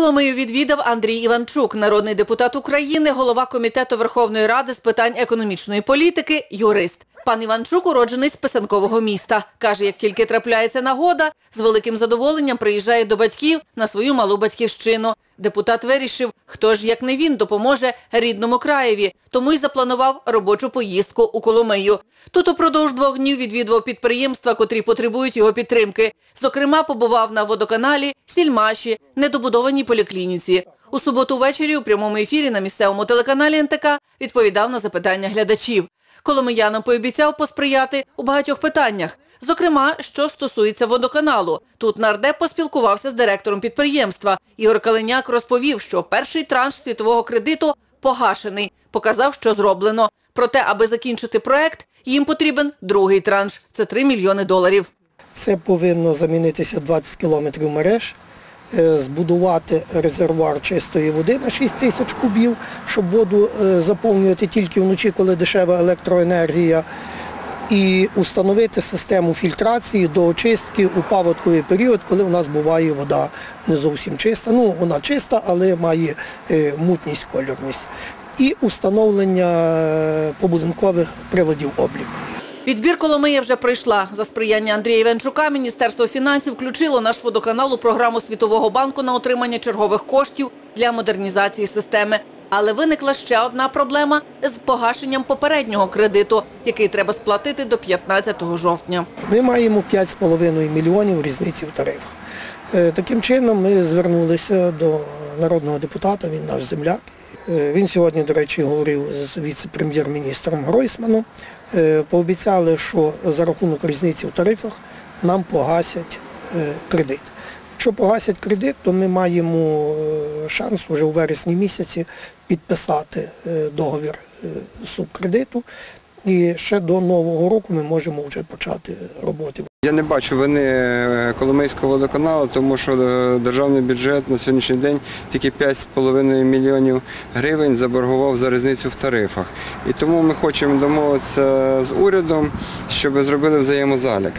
Коломию відвідав Андрій Іванчук, народний депутат України, голова комітету Верховної Ради з питань економічної політики, юрист. Пан Іванчук уроджений з писанкового міста. Каже, як тільки трапляється нагода, з великим задоволенням приїжджає до батьків на свою малу батьківщину. Депутат вирішив, хто ж як не він допоможе рідному краєві, тому й запланував робочу поїздку у Коломию. Тут упродовж двох днів відвідував підприємства, котрі потребують його підтримки. Зокрема, побував на водоканалі, сільмаші, недобудованій поліклініці. У суботу ввечері у прямому ефірі на місцевому телеканалі НТК відповідав на запитання глядачів. Коломиянам пообіцяв посприяти у багатьох питаннях. Зокрема, що стосується водоканалу. Тут нардеп поспілкувався з директором підприємства. Ігор Калиняк розповів, що перший транш світового кредиту погашений, показав, що зроблено. Проте, аби закінчити проект, їм потрібен другий транш це 3 мільйони доларів. Це повинно замінитися 20 кілометрів мереж, збудувати резервуар чистої води на 6 тисяч кубів, щоб воду е, заповнювати тільки вночі, коли дешева електроенергія, і установити систему фільтрації до очистки у паводковий період, коли у нас буває вода не зовсім чиста. Ну, вона чиста, але має е, мутність, кольорність. І установлення е, побудинкових приладів обліку. Відбір Коломиї вже пройшла. За сприяння Андрія Іванчука Міністерство фінансів включило наш водоканал у програму Світового банку на отримання чергових коштів для модернізації системи. Але виникла ще одна проблема з погашенням попереднього кредиту, який треба сплатити до 15 жовтня. Ми маємо 5,5 мільйонів різниці в тарифах. Е, Таким чином ми звернулися до народного депутата, він наш земляк. Е, Він сьогодні, до речі, говорив з віце-прем'єр-міністром Гройсманом. Е, Пообіцяли, що за рахунок різниці в тарифах нам погасять е, кредит. Якщо погасять кредит, то ми маємо шанс вже у вересні місяці підписати договір субкредиту. І ще до Нового року ми можемо вже почати роботи. Я не бачу вини е, Коломийського водоканалу, тому що е, державний бюджет на сьогоднішній день тільки 5,5 мільйонів гривень заборгував за різницю в тарифах. І тому ми хочемо домовитися з урядом, щоб зробили взаємозалік.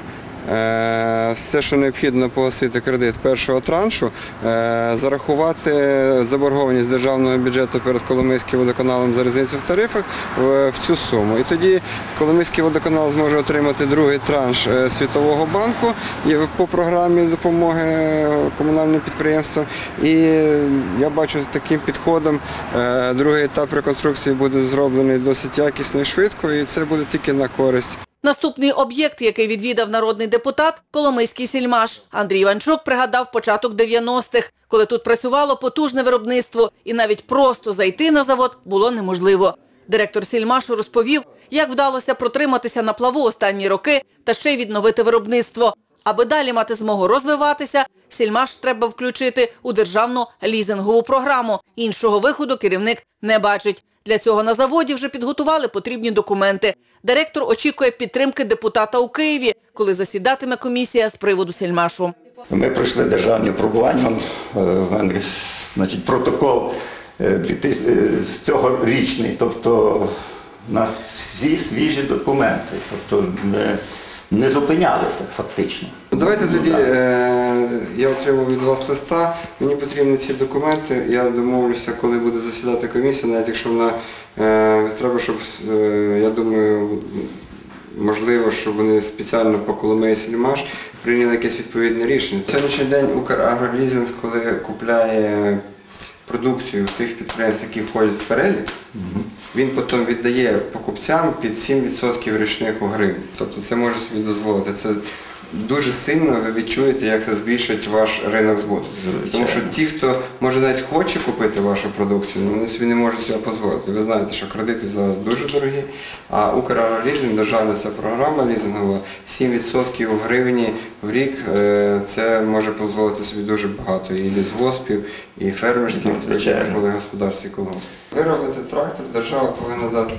Е, Все, що необхідно погасити кредит першого траншу, е, зарахувати заборгованість державного бюджету перед Коломийським водоканалом за різницю в тарифах в в цю суму. І тоді Коломийський водоканал зможе отримати другий транш е, Світового банку по програмі допомоги комунальним підприємствам. І я бачу з таким підходом е, другий етап реконструкції буде зроблений досить якісно і швидко, і це буде тільки на користь. Наступний об'єкт, який відвідав народний депутат – Коломийський сільмаш. Андрій Іванчук пригадав початок 90-х, коли тут працювало потужне виробництво, і навіть просто зайти на завод було неможливо. Директор сільмашу розповів, як вдалося протриматися на плаву останні роки та ще й відновити виробництво. Аби далі мати змогу розвиватися, сільмаш треба включити у державну лізингову програму. Іншого виходу керівник не бачить. Для цього на заводі вже підготували потрібні документи. Директор очікує підтримки депутата у Києві, коли засідатиме комісія з приводу сільмашу. Ми пройшли державні випробування, е, значить, протокол е, 2000, е, цьогорічний, тобто у нас всі свіжі документи, тобто ми не зупинялися фактично. Давайте Ну, тоді е, я отримав від вас листа. Мені потрібні ці документи. Я домовлюся, коли буде засідати комісія, навіть якщо вона е, треба, щоб е, я думаю, можливо, щоб вони спеціально по Коломиї Сільмаш прийняли якесь відповідне рішення. Сьогоднішній день Украгролізинг, коли купляє продукцію тих підприємств, які входять в перелік, він потім віддає покупцям під 7% річних у гривні. Тобто це може собі дозволити. Це дуже сильно ви відчуєте, як це збільшить ваш ринок збуту. Тому що ті, хто може навіть хоче купити вашу продукцію, вони собі не можуть цього дозволити. Ви знаєте, що кредити зараз дуже дорогі, а Украгролізинг, державна ця програма лізингова, 7% у гривні в рік е, це може дозволити собі дуже багато і лісгоспів, і фермерських господарств і колгоспів. Ви робите трактор, держава повинна дати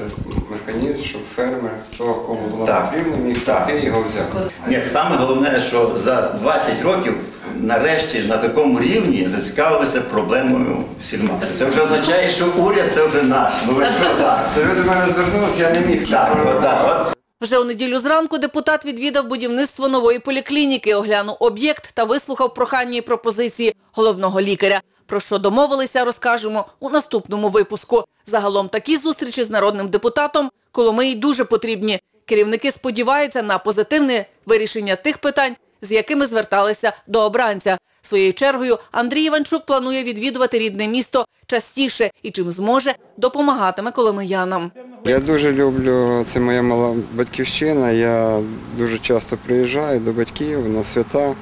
механізм, щоб фермер, хто кому було потрібно, міг прийти і його взяти. Ні, саме головне, що за 20 років нарешті на такому рівні зацікавилися проблемою сільмашу. Це вже означає, що уряд це вже наш. Ну ви що так? Це ви до мене звернулися, я не міг. Так, от так, от Вже у неділю зранку депутат відвідав будівництво нової поліклініки, оглянув об'єкт та вислухав прохання і пропозиції головного лікаря. Про що домовилися, розкажемо у наступному випуску. Загалом такі зустрічі з народним депутатом Коломиї дуже потрібні. Керівники сподіваються на позитивне вирішення тих питань, з якими зверталися до обранця. Своєю чергою Андрій Іванчук планує відвідувати рідне місто частіше і чим зможе допомагатиме коломиянам. Я дуже люблю, це моя мала батьківщина. Я дуже часто приїжджаю до батьків на свята.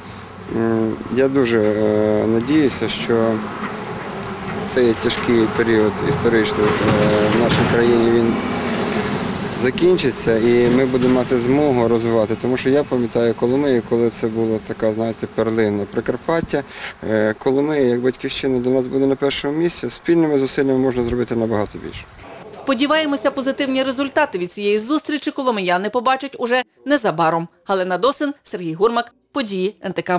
Я дуже е, надіюся, що цей тяжкий період історичний е, в нашій країні він закінчиться і ми будемо мати змогу розвивати. Тому що я пам'ятаю Коломию, коли це була така, знаєте, перлина Прикарпаття. Е, Коломия, як батьківщина, для нас буде на першому місці. Спільними зусиллями можна зробити набагато більше. Сподіваємося, позитивні результати від цієї зустрічі коломияни побачать уже незабаром. Галина Досин, Сергій Гурмак, події НТК.